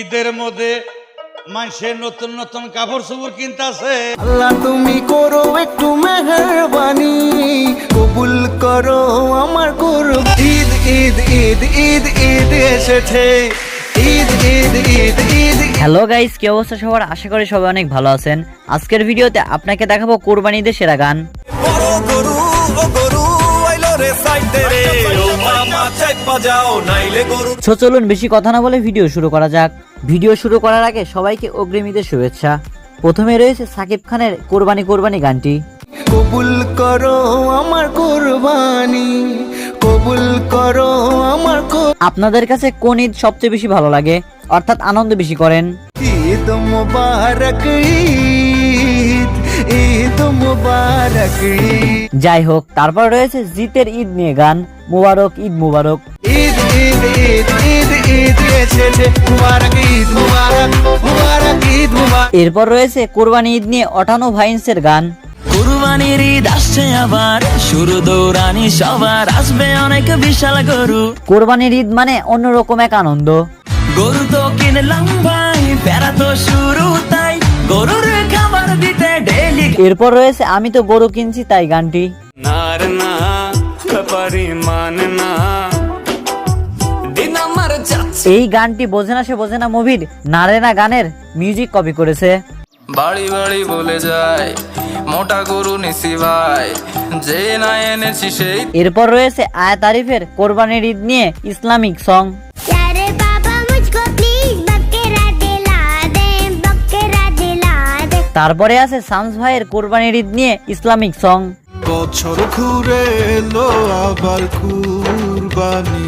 ঈদের মধ্যে মানুষের নতুন নতুন কাপড় চোপড় কিনতেছে। আল্লাহ তুমি করো একটু মেহরবানি কবুল করো আমার করো ঈদ ঈদ ঈদ ঈদ ঈদ এসেছে। হ্যালো গাইস কি অবস্থা সবার? আশা করি সবাই অনেক ভালো আছেন। আজকের ভিডিওতে আপনাকে দেখাবো কোরবানিদের সেরা গান। নাইলে গরু। সো চলুন বেশি কথা না বলে ভিডিও শুরু করা যাক। ভিডিও শুরু করার আগে সবাইকে অগ্রিমীদের শুভেচ্ছা। প্রথমে রয়েছে সাকিব খানের কোরবানি কোরবানি গানটি। কবুল করো আমার কোরবানি কবুল করো আমার আপনাদের কাছে কোন ঈদ সবচেয়ে বেশি ভালো লাগে? অর্থাৎ আনন্দ বেশি করেন। ঈদ মুবারক ঈদ ঈদ মুবারক। যাই হোক তারপর রয়েছে জিতের ঈদ নিয়ে গান। মুবারক ঈদ মুবারক। ঈদ ঈদ ঈদ ঈদ ঈদ এসেছে। মুবারক ঈদ মুবারক মুবারক ঈদ মুবারক। এরপর রয়েছে কোরবানি ঈদ নিয়ে অটানো ভাইন্সের গান। কুরবানির ঈদ আসছে আবার শুরু দৌড়ানি সবার আসবে অনেক বিশাল গরু। কোরবানির ঈদ মানে অন্যরকম এক আনন্দ। গরু তো কিনলাম ভাই প্যারা তো শুরু তাই। গরুর খাবার দিতে এরপর রয়েছে আমি তো গরু কিনছি তাই গানটি। এই গানটি বোঝে না সে বোঝে না মুভির। নারেনা গানের মিউজিক কপি করেছে। বাড়ি বাড়ি বলে যায় মোটা গরু নিসি ভাই। যে না এনেছি সেই এরপর রয়েছে আয়া তারিফের কোরবানির ঈদ নিয়ে ইসলামিক সং তারপরে আছে শামস ভাইয়ের কোরবানির ঈদ নিয়ে ইসলামিক সং। বছর ঘুরে এলো আবার কুরবানি।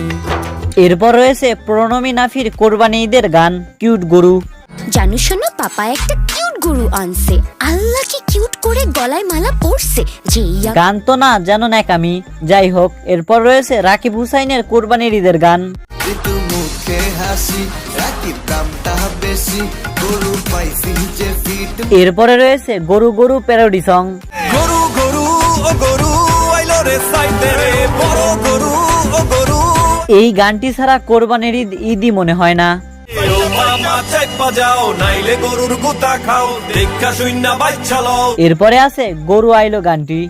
এরপর রয়েছে প্রণমী নাফির কোরবানি ঈদের গান কিউট গরু। জানো শোনো পাপা একটা কিউট গরু আনছে। আল্লাহ কি কিউট করে গলায় মালা পরছে। যেই গান তো না যেন ন্যাকামি। যাই হোক এরপর রয়েছে রাকিব হুসাইনের কোরবানির ঈদের গান। কিন্তু মুখে হাসি রাকিব দামটা বেশি। গরু পাইছি যে ফিট এরপরে রয়েছে গরু গরু প্যারোডি সং গরু গরু ও গরু আইলো রে সাইতে রে। বড় গরু ও গরু। এই গানটি ছাড়া কোরবানির ঈদ ঈদই মনে হয় না। এরপরে আছে গরু আইলো গানটি।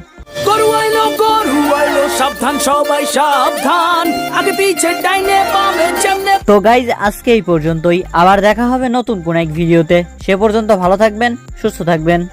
গরু আইলো গরু আইলো। সাবধান, সবাই সাবধান। আগে পিছে ডাইনে, বামে তো গাইজ আজকে এই পর্যন্তই। আবার দেখা হবে নতুন কোন এক ভিডিওতে। সে পর্যন্ত ভালো থাকবেন, সুস্থ থাকবেন।